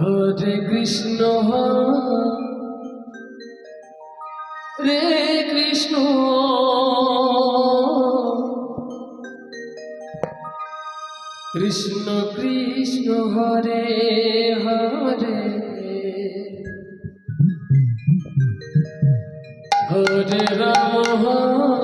হরে কৃষ্ণ রে কৃষ্ণ। কৃষ্ণ কৃষ্ণ হরে হরে। হরে রাম হরে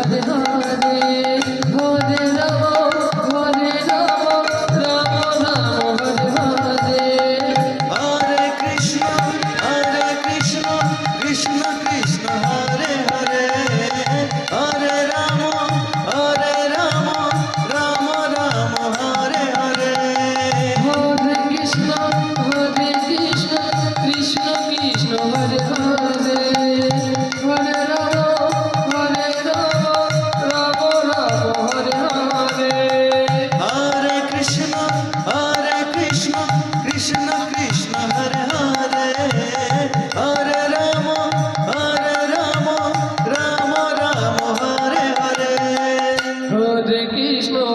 हर हर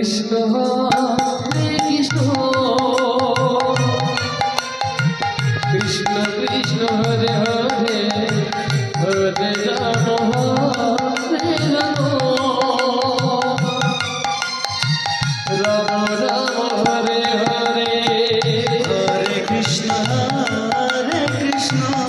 Krishna, Krishna, Hare Hare, Hare Rama Rama, Hare Hare, Hare Krishna, Hare Krishna.